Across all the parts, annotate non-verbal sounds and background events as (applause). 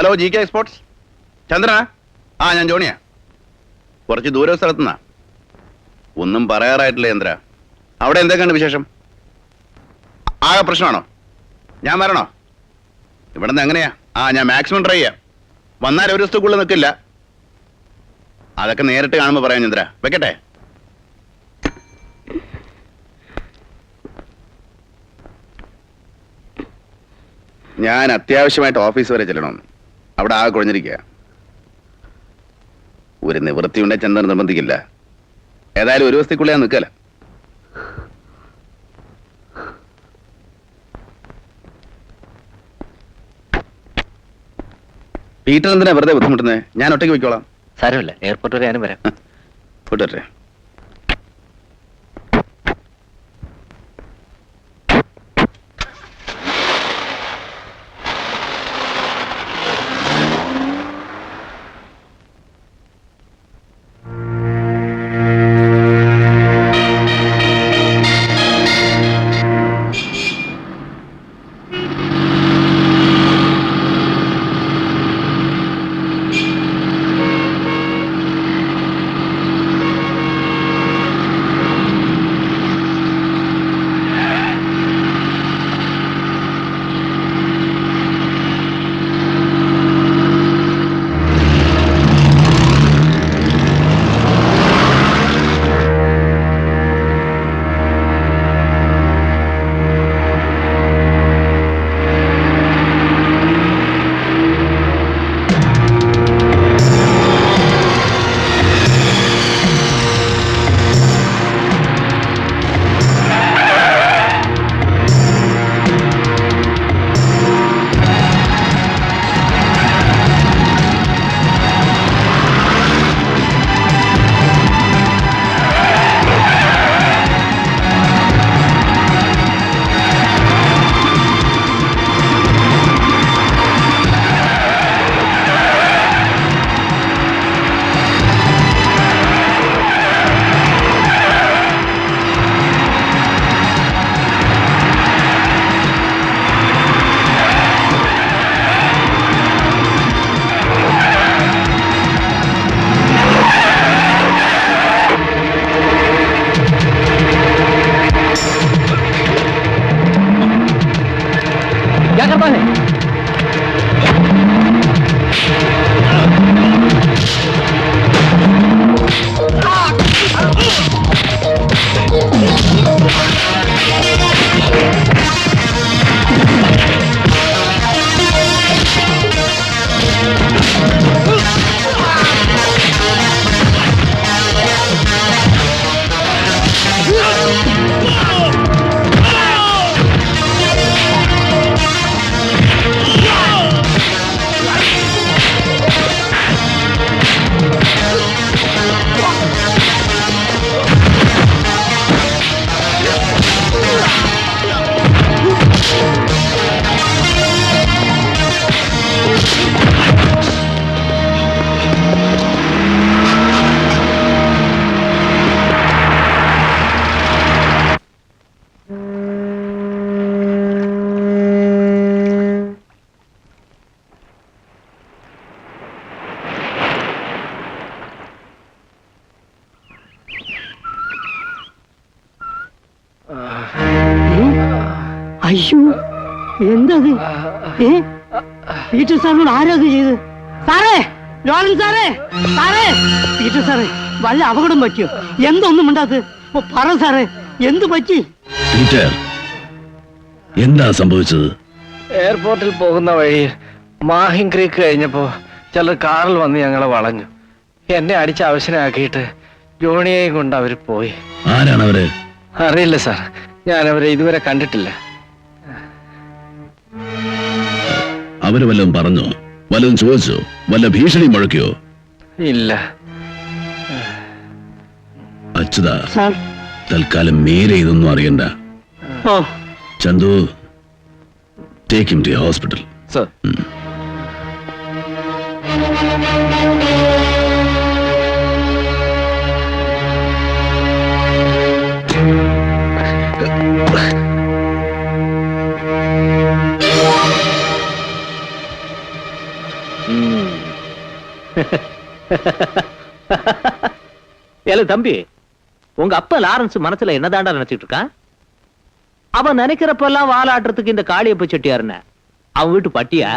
Hello G K exports Chandra ആ ഞാൻ ജോണിയാ. കുറച്ച് ദൂര സ്ഥലത്തുനിന്നാ ഒന്നും പറയാറായിട്ടില്ല ചന്ദ്ര. അവിടെ എന്തൊക്കെയാണ് വിശേഷം? ആകെ പ്രശ്നമാണോ? ഞാൻ വരണോ? ഇവിടെ നിന്ന് എങ്ങനെയാ? ആ ഞാൻ മാക്സിമം ട്രൈ ചെയ്യാം. വന്നാൽ ഒരു ദിവസത്തേക്കുള്ളിൽ നിൽക്കില്ല. അതൊക്കെ നേരിട്ട് കാണുമ്പോൾ പറയാം ചന്ദ്ര. വെക്കട്ടെ? ഞാൻ അത്യാവശ്യമായിട്ട് ഓഫീസ് വരെ ചെല്ലണം അവിടെ ആകെ കുഴഞ്ഞിരിക്കുക. ഒരു നിവൃത്തി ഉണ്ടെ ചന്ദ്രൻ നിർബന്ധിക്കില്ല. ഏതായാലും ഒരു ദിവസത്തേക്കുള്ള ഞാൻ നിൽക്കല. പീറ്റർ എന്തിനാ വെറുതെ ബുദ്ധിമുട്ടുന്നത് ഞാൻ ഒറ്റയ്ക്ക് പോയിക്കോളാം. സാരമില്ല. എയർപോർട്ട് വരെ ഞാനും വരാം. വിട്ടേ എന്തത് ഏ? പീറ്റർ സാറിനോട് ആരാ അത് ചെയ്ത് സാറേ ലോറൻ സാറേ സാറേ. പീറ്റർ സാറേ വല്ല അപകടം പറ്റിയോ? എന്തൊന്നും ഉണ്ടാത് പറ സാറേ എന്ത് പറ്റി? പീറ്റർ എന്താ സംഭവിച്ചത്? എയർപോർട്ടിൽ പോകുന്ന വഴി മാഹിം ക്രീക്ക് കഴിഞ്ഞപ്പോ ചിലർ കാറിൽ വന്ന് ഞങ്ങളെ വളഞ്ഞു. എന്നെ അടിച്ച് അവശനാക്കിയിട്ട് ജോണിയെയും കൊണ്ട് അവർ പോയി. ആരാണ് അവർ അറിയില്ല സാർ. ഞാൻ അവരെ ഇതുവരെ കണ്ടിട്ടില്ല. അവർ വല്ലതും പറഞ്ഞോ? വല്ലതും ചോദിച്ചോ? വല്ല ഭീഷണി മുഴക്കിയോ? ഇല്ല. അച്യുത സാർ. തൽക്കാലം മേലെ ഇതൊന്നും അറിയണ്ട. ഓ Chanthu take him to hospital sir. ஏல தம்பி. உங்க அப்பா லாரன்ஸ் மனசுல என்னதாண்டா நினைச்சிட்டு இருக்கான் அவன் நினைக்கிறப்பெல்லாம் வாலாட்டுறதுக்கு இந்த காளியப்ப செட்டியாருன்னு. அவன் வீட்டு பட்டியா?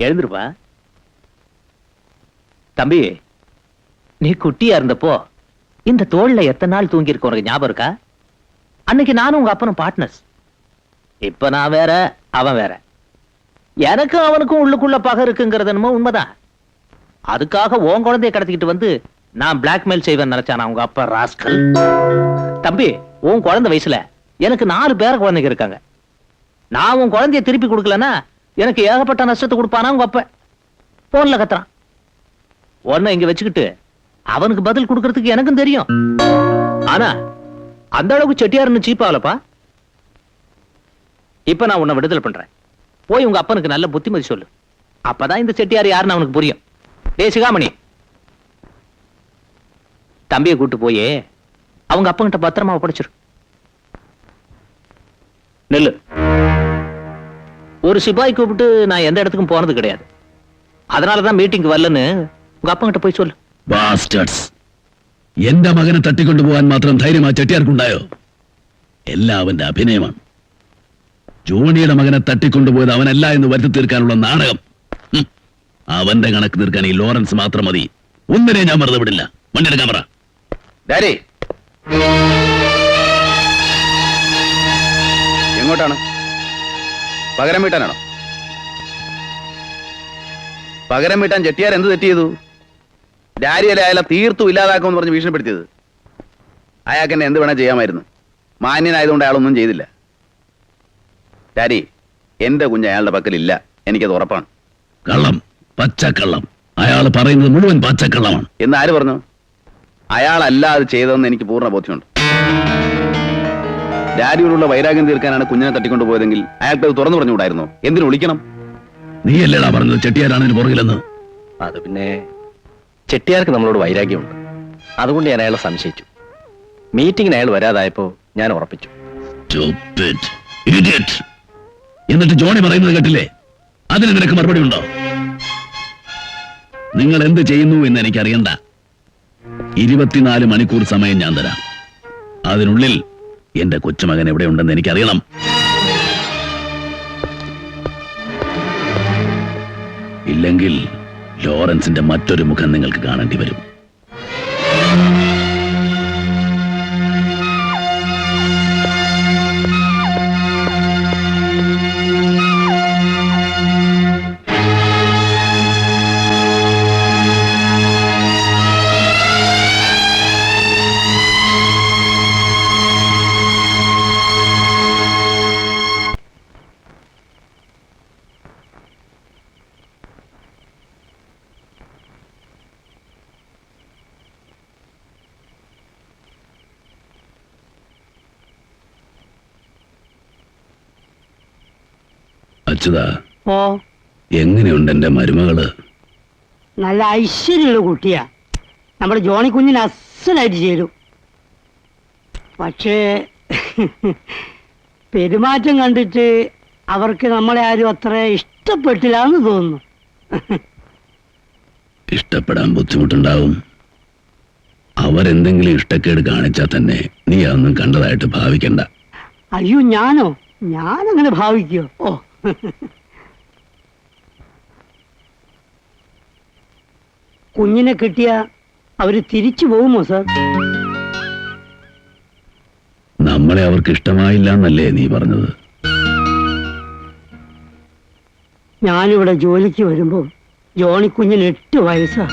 எழுந்திருப்பா. தம்பி நீ குட்டியா இருந்தப்போ இந்த தோல்ல எத்தனை நாள் தூங்கி இருக்க உனக்கு ஞாபகம் இருக்கா? அன்னைக்கு நானும் உங்க அப்பனும் பார்ட்னர்ஸ் இப்ப நான் வேற அவன் வேற. எனக்கும் அவனுக்கும் உள்ளுக்குள்ள பகை இருக்குங்கிறது என்னமோ உண்மைதான். அதுக்காக உன் குழந்தைய கடத்திக்கிட்டு வந்து நான் பிளாக்மெயில் செய்வேன் நினைச்சானா உங்க அப்பா ராஸ்கல்? தம்பி உன் குழந்தை வயசுல எனக்கு நாலு பேர குழந்தைங்க இருக்காங்க. நான் உன் குழந்தைய திருப்பி கொடுக்கலன்னா எனக்கு ஏகப்பட்ட நஷ்டத்தை கொடுப்பானா உங்க அப்ப? போன்ல கத்துறான். உன்னை இங்க வச்சுக்கிட்டு அவனுக்கு பதில் கொடுக்கறதுக்கு எனக்கும் தெரியும். ஆனா அந்த அளவுக்கு செட்டியாருன்னு சீப்பாவலப்பா இப்ப நான் உன்னை விடுதலை பண்றேன். போய் உங்க அப்பனுக்கு நல்ல புத்திமதி சொல்லு. அப்பதான் இந்த செட்டியார் யாருன்னு அவனுக்கு புரியும். டேய் சிகாமணி தம்பியை கூட்டு போய் அவங்க அப்பங்கிட்ட பத்திரமா ஒப்படைச்சிரு நெல்லு ஒரு சிப்பாய் கூப்பிட்டு நான் எந்த இடத்துக்கும் போனது கிடையாது அதனாலதான் மீட்டிங்க்கு வரலன்னு உங்க அப்பங்கிட்ட போய் சொல்லு ബാസ്റ്റേഴ്സ് എന്റെ മകനെ തട്ടിക്കൊണ്ടുപോകാൻ മാത്രം ധൈര്യം ആ ചെട്ടിയാർക്കുണ്ടായോ എല്ലാം അവന്റെ അഭിനയമാണ് ജോണിയുടെ മകനെ തട്ടിക്കൊണ്ടുപോയത് അവനല്ല എന്ന് വരുത്തി തീർക്കാനുള്ള നാടകം ഹും. അവന്റെ കണക്ക് തീർക്കാൻ ഈ ലോറൻസ് മാത്രം മതി. ഒന്നിനെ ഞാൻ വെറുതെ വിടില്ല. വണ്ടിയുടെ പറ. ഡാരി എങ്ങോട്ടാണ്? പകരം വീട്ടാനാണോ? പകരം വീട്ടാൻ ചെട്ടിയാർ എന്ത് തെറ്റ് ചെയ്തു? ഡാരിയല്ലേ അയാളെ തീർത്തും ഇല്ലാതാക്കുമെന്ന് പറഞ്ഞ് ഭീഷണിപ്പെടുത്തിയത്? അയാൾക്ക് എന്നെ എന്ത് വേണേ ചെയ്യാമായിരുന്നു. മാന്യനായതുകൊണ്ട് അയാളൊന്നും ചെയ്തില്ല. ഡാരി എന്റെ കുഞ്ഞ് അയാളുടെ പക്കലില്ല. എനിക്കത് ഉറപ്പാണ്. കള്ളം. പച്ചക്കള്ളം. അയാൾ പറയുന്നത് മുഴുവൻ പച്ചക്കള്ളമാണ്. എന്ന് ആര് പറഞ്ഞു? അയാളല്ല അത് ചെയ്തതെന്ന് എനിക്ക് പൂർണ ബോധ്യമുണ്ട്. ഡാഡിയോടുള്ള വൈരാഗ്യം തീർക്കാനാണ് കുഞ്ഞിനെ തട്ടിക്കൊണ്ടു പോയതെങ്കിൽ അയാൾക്ക് അത് തുറന്നു പറഞ്ഞുകൂടായിരുന്നു? എന്തിനു വിളിക്കണം? നീയല്ലേടാ പറഞ്ഞത് ചെട്ടിയാരാണ് ഇതിന് പുറകിലെന്ന്? അത് പിന്നെ ചെട്ടിയാർക്ക് നമ്മളോട് വൈരാഗ്യമുണ്ട്. അതുകൊണ്ട് ഞാൻ അയാളെ സംശയിച്ചു. മീറ്റിങ്ങിന് അയാൾ വരാതായപ്പോ ഞാൻ ഉറപ്പിച്ചു. Stupid. Idiot. എന്നിട്ട് ജോണി പറയുന്നത് കേട്ടില്ലേ? അതിന് നിനക്ക് മറുപടി ഉണ്ടോ? നിങ്ങൾ എന്ത് ചെയ്യുന്നു എന്ന് എനിക്കറിയണ്ട. ഇരുപത്തിനാല് മണിക്കൂർ സമയം ഞാൻ തരാം. അതിനുള്ളിൽ എന്റെ കൊച്ചുമകൻ എവിടെയുണ്ടെന്ന് എനിക്കറിയണം. ഇല്ലെങ്കിൽ ലോറൻസിന്റെ മറ്റൊരു മുഖം നിങ്ങൾക്ക് കാണേണ്ടി വരും. അച്യുതാ ഓ. എങ്ങനെയുണ്ട് എന്റെ മരുമകൾ? നല്ല ഐശ്വര്യമുള്ള കുട്ടിയാ. നമ്മുടെ ജോണി കുഞ്ഞിന് അസലായിട്ട് ചേരും. പക്ഷേ പെരുമാറ്റം കണ്ടിട്ട് അവർക്ക് നമ്മളെ ആരും അത്ര ഇഷ്ടപ്പെട്ടില്ല എന്ന് തോന്നുന്നു. ഇഷ്ടപ്പെടാൻ ബുദ്ധിമുട്ടുണ്ടാവും. അവരെന്തെങ്കിലും ഇഷ്ടക്കേട് കാണിച്ചാൽ തന്നെ നീ അതൊന്നും കണ്ടതായിട്ട് ഭാവിക്കണ്ട. അയ്യോ ഞാനോ? ഞാനങ്ങനെ ഭാവിക്കോ ഓ. (laughs) കുഞ്ഞിനെ കിട്ടിയ അവർ തിരിച്ചു പോകുമോ സാർ? നമ്മളെ അവർക്ക് ഇഷ്ടമായില്ല എന്നല്ലേ നീ പറഞ്ഞത്? ഞാനിവിടെ ജോലിക്ക് വരുമ്പോൾ ജോണിക്കുഞ്ഞിന് എട്ട് വയസ്സാ.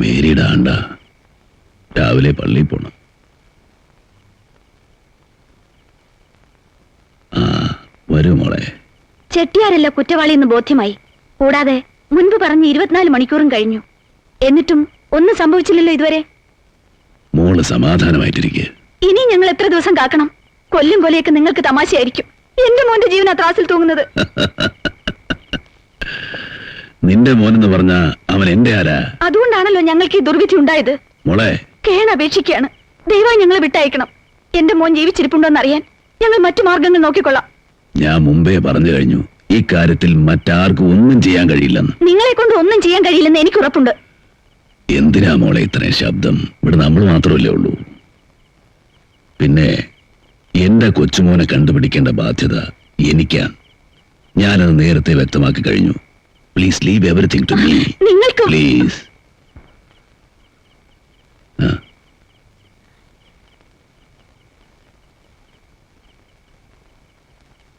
മേരിയുടെ ആണ്ട രാവിലെ പള്ളിയിൽ പോണം. ആ വരൂ മോളെ. ചെട്ടിയാരല്ല കുറ്റവാളി എന്ന് ബോധ്യമായി. കൂടാതെ മുൻപ് പറഞ്ഞ് ഇരുപത്തിനാല് മണിക്കൂറും കഴിഞ്ഞു. എന്നിട്ടും ഒന്നും സംഭവിച്ചില്ലല്ലോ ഇതുവരെ. മോൾ സമാധാനമായിട്ടിരിക്കുക ഇനി ഞങ്ങൾ എത്ര ദിവസം കാക്കണം? കൊല്ലും കൊലയൊക്കെ നിങ്ങൾക്ക് തമാശയായിരിക്കും. എന്റെ മോന്റെ ജീവനാ ത്രാസിൽ തൂങ്ങുന്നത്. (laughs) നിന്റെ മോനെന്ന് പറഞ്ഞ അവൻ എന്റെ ആരാ? അതുകൊണ്ടാണല്ലോ ഞങ്ങൾക്ക് ഈ ദുർവിധി ഉണ്ടായത്. മോളെ. കേണപേക്ഷിക്കുകയാണ് ദയവായി ഞങ്ങളെ വിട്ടയക്കണം. എന്റെ മോൻ ജീവിച്ചിരിപ്പുണ്ടോന്ന് അറിയാൻ ഞങ്ങൾ മറ്റു മാർഗങ്ങൾ നോക്കിക്കൊള്ളാം. ഞാൻ മുമ്പേ പറഞ്ഞു കഴിഞ്ഞു. ഈ കാര്യത്തിൽ മറ്റാർക്കും ഒന്നും ചെയ്യാൻ കഴിയില്ലെന്ന്. നിങ്ങളെ കൊണ്ട് ഒന്നും ചെയ്യാൻ കഴിയില്ലെന്ന് എനിക്ക് ഉറപ്പുണ്ട്. എന്തിനാ മോളെ ഇത്രയും ശബ്ദം? ഇവിടെ നമ്മൾ മാത്രമല്ലേ ഉള്ളൂ. പിന്നെ എന്റെ കൊച്ചുമോനെ കണ്ടുപിടിക്കേണ്ട ബാധ്യത എനിക്കാണ് ഞാനത് നേരത്തെ വ്യക്തമാക്കി കഴിഞ്ഞു. Please leave everything to me നിങ്ങൾക്ക്? പ്ലീസ്